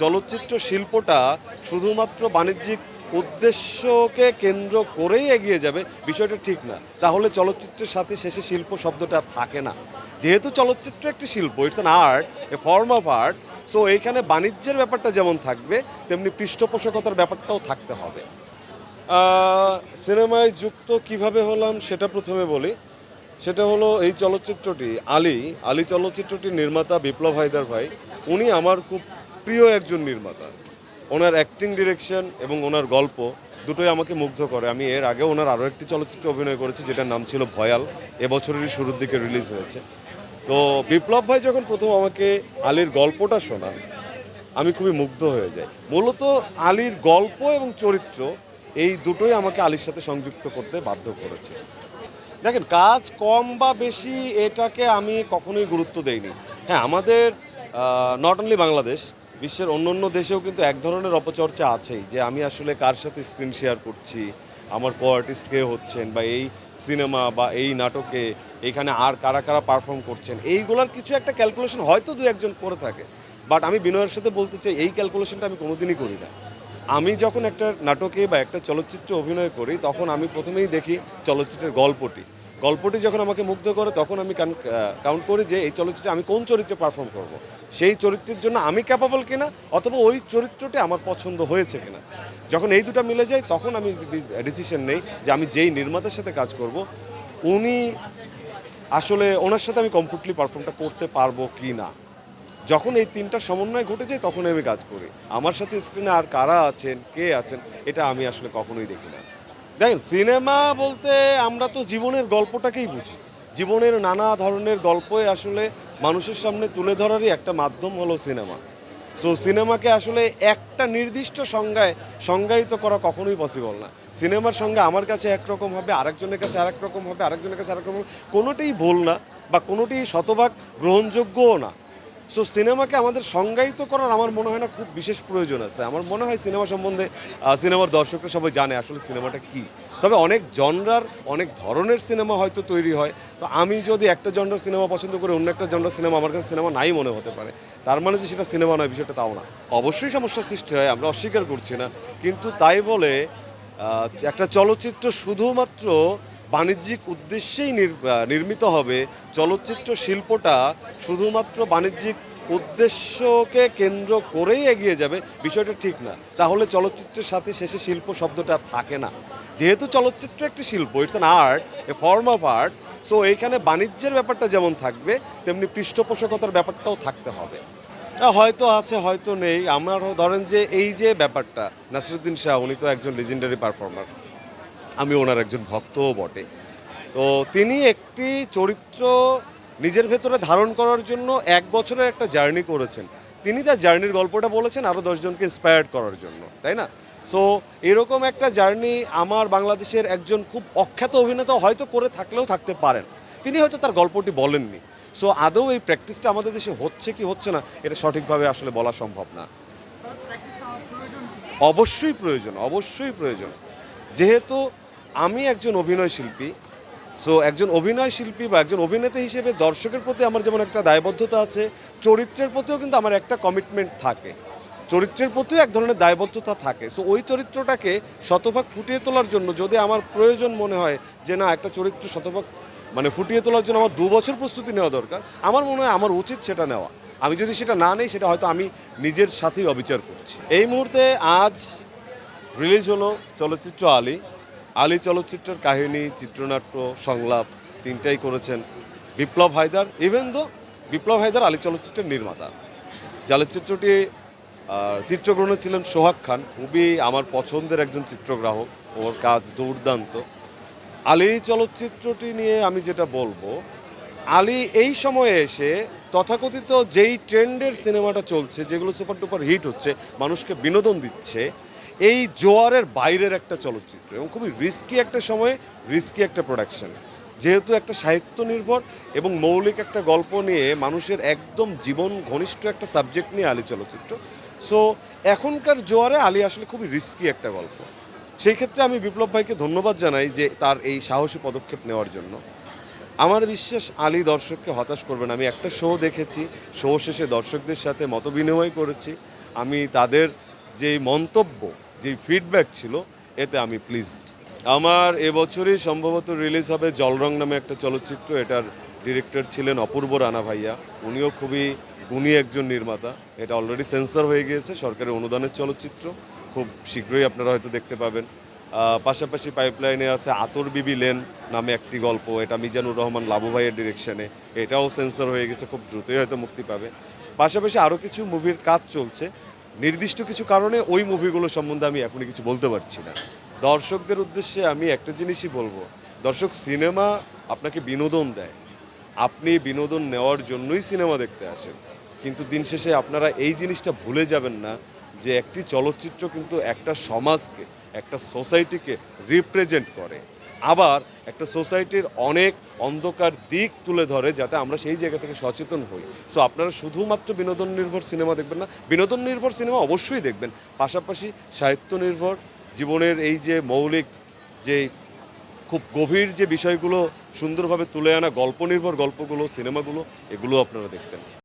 চলচ্চিত্র শিল্পটা শুধুমাত্র বাণিজ্যিক উদ্দেশ্যকে কেন্দ্র করেই এগিয়ে যাবে, বিষয়টা ঠিক না। তাহলে চলচ্চিত্রের সাথে শেষে শিল্প শব্দটা থাকে না। যেহেতু চলচ্চিত্র একটি শিল্প it's an art a form of art so এইখানে বাণিজ্যের ব্যাপারটা যেমন থাকবে, তেমনি পৃষ্ঠপোষকতার ব্যাপারটাও থাকতে হবে। সিনেমায় যুক্ত কীভাবে হলাম সেটা প্রথমে বলি। সেটা হলো এই চলচ্চিত্রটি, আলী আলী চলচ্চিত্রটির নির্মাতা বিপ্লব হায়দার ভাই, উনি আমার খুব প্রিয় একজন নির্মাতা, ওনার অ্যাক্টিং ডিরেকশন এবং ওনার গল্প দুটোই আমাকে মুগ্ধ করে। আমি এর আগে ওনার আরও একটি চলচ্চিত্রে অভিনয় করেছি, যেটার নাম ছিল ভয়াল। এবছরেরই শুরুর দিকে রিলিজ হয়েছে। তো বিপ্লব ভাই যখন প্রথম আমাকে আলীর গল্পটা শোনান, আমি খুবই মুগ্ধ হয়ে যাই। মূলত আলীর গল্প এবং চরিত্র এই দুটোই আমাকে আলীর সাথে সংযুক্ত করতে বাধ্য করেছে। দেখেন, কাজ কম বা বেশি এটাকে আমি কখনোই গুরুত্ব দেইনি। হ্যাঁ আমাদের নট অনলি বাংলাদেশ বিশ্বের অন্য অন্য দেশেও কিন্তু এক ধরনের অপচর্চা আছেই, যে আমি আসলে কার সাথে স্ক্রিন শেয়ার করছি, আমার কো আর্টিস্ট কে হচ্ছেন বা এই সিনেমা বা এই নাটকে এখানে আর কারা কারা পারফর্ম করছেন, এইগুলোর কিছু একটা ক্যালকুলেশন হয়তো দু একজন করে থাকে বাট আমি বিনয়ের সাথে বলতে চাই, এই ক্যালকুলেশনটা আমি কোনোদিনই করি না। আমি যখন একটা নাটকে বা একটা চলচ্চিত্রে অভিনয় করি, তখন আমি প্রথমেই দেখি চলচ্চিত্রের গল্পটি গল্পটি যখন আমাকে মুগ্ধ করে, তখন আমি কাউন্ট করি যে এই চলচ্চিত্রে আমি কোন চরিত্রে পারফর্ম করব। সেই চরিত্রের জন্য আমি ক্যাপাবল কিনা, অথবা ওই চরিত্রটি আমার পছন্দ হয়েছে কিনা। যখন এই দুটো মিলে যায়, তখন আমি ডিসিশন নেই যে আমি যেই নির্মাতার সাথে কাজ করব, উনি আসলে ওনার সাথে আমি কমফোর্টলি পারফর্মটা করতে পারব কি না যখন এই তিনটা সমন্বয় ঘটে যায় তখন আমি কাজ করি। আমার সাথে স্ক্রিনে আর কারা আছেন, কে আছেন, এটা আমি আসলে কখনোই দেখি না। দেখেন, সিনেমা বলতে আমরা তো জীবনের গল্পটাকেই বুঝি। জীবনের নানা ধরনের গল্পই আসলে মানুষের সামনে তুলে ধরারই একটা মাধ্যম হলো সিনেমা। সো সিনেমাকে আসলে একটা নির্দিষ্ট সংজ্ঞায় সংজ্ঞায়িত করা কখনোই পসিবল না। সিনেমার সঙ্গে আমার কাছে একরকম হবে, আরেকজনের কাছে আরেক রকম হবে, আরেকজনের কাছে আরেক রকম কোনোটাই ভুল না বা কোনোটি শতভাগ গ্রহণযোগ্যও না। সো সিনেমাকে আমাদের সংজ্ঞায়িত করার আমার মনে হয় না খুব বিশেষ প্রয়োজন আছে। আমার মনে হয় সিনেমা সম্বন্ধে সিনেমার দর্শকরা সবাই জানে আসলে সিনেমাটা কি। তবে অনেক জনরার অনেক ধরনের সিনেমা হয়তো তৈরি হয়। তো আমি যদি একটা জনরার সিনেমা পছন্দ করি, অন্য একটা জনরার সিনেমা আমার কাছে সিনেমা নাই মনে হতে পারে। তার মানে যে সেটা সিনেমা নয়, বিষয়টা তাও না। অবশ্যই সমস্যার সৃষ্টি হয়, আমরা অস্বীকার করছি না। কিন্তু তাই বলে একটা চলচ্চিত্র শুধুমাত্র বাণিজ্যিক উদ্দেশ্যেই নির- নির্মিত হবে চলচ্চিত্র শিল্পটা শুধুমাত্র বাণিজ্যিক উদ্দেশ্যকে কেন্দ্র করেই এগিয়ে যাবে, বিষয়টা ঠিক না। তাহলে চলচ্চিত্রের সাথে শেষে শিল্প শব্দটা থাকে না। যেহেতু চলচ্চিত্র একটি শিল্প it's an art a form of art so এইখানে বাণিজ্যের ব্যাপারটা যেমন থাকবে, তেমনি পৃষ্ঠপোষকতার ব্যাপারটাও থাকতে হবে। হয়তো আছে, হয়তো নেই। আমার ধরেন যে এই যে ব্যাপারটা, নাসিরুদ্দিন শাহ, উনি তো একজন লিজেন্ডারি পারফর্মার আমি ওনার একজন ভক্তও বটে। তো তিনি একটি চরিত্র নিজের ভেতরে ধারণ করার জন্য এক বছরের একটা জার্নি করেছেন। তিনি তার জার্নির গল্পটা বলেছেন আরও দশজনকে ইন্সপায়ার্ড করার জন্য তাই না? সো এরকম একটা জার্নি আমার বাংলাদেশের একজন খুব অখ্যাত অভিনেতা হয়তো করে থাকলেও থাকতে পারেন। তিনি হয়তো তার গল্পটি বলেননি। সো আদৌ এই প্র্যাকটিসটা আমাদের দেশে হচ্ছে কি হচ্ছে না এটা সঠিকভাবে আসলে বলা সম্ভব না। অবশ্যই প্রয়োজন অবশ্যই প্রয়োজন। যেহেতু আমি একজন অভিনয় শিল্পী সো একজন অভিনয় শিল্পী বা একজন অভিনেতা হিসেবে দর্শকের প্রতি আমার যেমন একটা দায়বদ্ধতা আছে, চরিত্রের প্রতিও কিন্তু আমার একটা কমিটমেন্ট থাকে। চরিত্রের প্রতিও এক ধরনের দায়বদ্ধতা থাকে। সো ওই চরিত্রটাকে শতভাগ ফুটিয়ে তোলার জন্য যদি আমার প্রয়োজন মনে হয় যে না, একটা চরিত্র শতভাগ মানে ফুটিয়ে তোলার জন্য আমার দু বছর প্রস্তুতি নেওয়া দরকার, আমার মনে হয় আমার উচিত সেটা নেওয়া। আমি যদি সেটা না নেই, সেটা হয়তো আমি নিজের সাথেই অবিচার করছি। এই মুহূর্তে আজ রিলিজ হলো চলচ্চিত্র আলী। আলী চলচ্চিত্রের কাহিনী, চিত্রনাট্য, সংলাপ তিনটাই করেছেন বিপ্লব হায়দার ইভেন দো বিপ্লব হায়দার আলী চলচ্চিত্রের নির্মাতা। চলচ্চিত্রটি চিত্রগ্রহণে ছিলেন সোহাগ খান খুবই আমার পছন্দের একজন চিত্রগ্রাহক, ওর কাজ দুর্দান্ত। আলী চলচ্চিত্রটি নিয়ে আমি যেটা বলব, আলী এই সময়ে এসে তথাকথিত যেই ট্রেন্ডের সিনেমাটা চলছে, যেগুলো সুপার টুপার হিট হচ্ছে, মানুষকে বিনোদন দিচ্ছে এই জোয়ারের বাইরের একটা চলচ্চিত্র এবং খুবই রিস্কি একটা সময়ে রিস্কি একটা প্রোডাকশন যেহেতু একটা সাহিত্য নির্ভর এবং মৌলিক একটা গল্প নিয়ে মানুষের একদম জীবন ঘনিষ্ঠ একটা সাবজেক্ট নিয়ে আলী চলচ্চিত্র। সো এখনকার জোয়ারে আলী আসলে খুবই রিস্কি একটা গল্প। সেই ক্ষেত্রে আমি বিপ্লব ভাইকে ধন্যবাদ জানাই যে তার এই সাহসী পদক্ষেপ নেওয়ার জন্য। আমার বিশ্বাস আলী দর্শককে হতাশ করবেন আমি একটা শো দেখেছি শো শেষে দর্শকদের সাথে মত বিনিময় করেছি। আমি তাদের যেই মন্তব্য যেই ফিডব্যাক ছিল, এতে আমি প্লিজড আমার এবছরই সম্ভবত রিলিজ হবে জলরং নামে একটা চলচ্চিত্র, এটার ডিরেক্টর ছিলেন অপূর্ব রানা ভাইয়া। উনিও খুবই গুণী একজন নির্মাতা। এটা অলরেডি সেন্সর হয়ে গিয়েছে, সরকারের অনুদানের চলচ্চিত্র। খুব শীঘ্রই আপনারা হয়তো দেখতে পাবেন। পাশাপাশি পাইপলাইনে আছে আতর বিবি লেন নামে একটি গল্প, এটা মিজানুর রহমান লাবু ভাইয়ের ডিরেকশনে এটাও সেন্সর হয়ে গেছে, খুব দ্রুতই হয়তো মুক্তি পাবে। পাশাপাশি আরও কিছু মুভির কাজ চলছে। নির্দিষ্ট কিছু কারণে ওই মুভিগুলো সম্বন্ধে আমি এখনই কিছু বলতে পারছি না। দর্শকদের উদ্দেশ্যে আমি একটা জিনিসই বলব। দর্শক সিনেমা আপনাকে বিনোদন দেয়। আপনি বিনোদন নেওয়ার জন্যই সিনেমা দেখতে আসেন। কিন্তু দিন শেষে আপনারা এই জিনিসটা ভুলে যাবেন না যে একটি চলচ্চিত্র কিন্তু একটা সমাজকে একটা সোসাইটিকে রিপ্রেজেন্ট করে। আবার একটা সোসাইটির অনেক অন্ধকার দিক তুলে ধরে যাতে আমরা সেই জায়গা থেকে সচেতন হই। সো আপনারা শুধুমাত্র বিনোদন নির্ভর সিনেমা দেখবেন না, বিনোদন নির্ভর সিনেমা অবশ্যই দেখবেন। পাশাপাশি সাহিত্য নির্ভর, জীবনের এই যে মৌলিক যে খুব গভীর যে বিষয়গুলো সুন্দরভাবে তুলে আনা গল্প নির্ভর গল্পগুলো, সিনেমাগুলো, এগুলো আপনারা দেখবেন।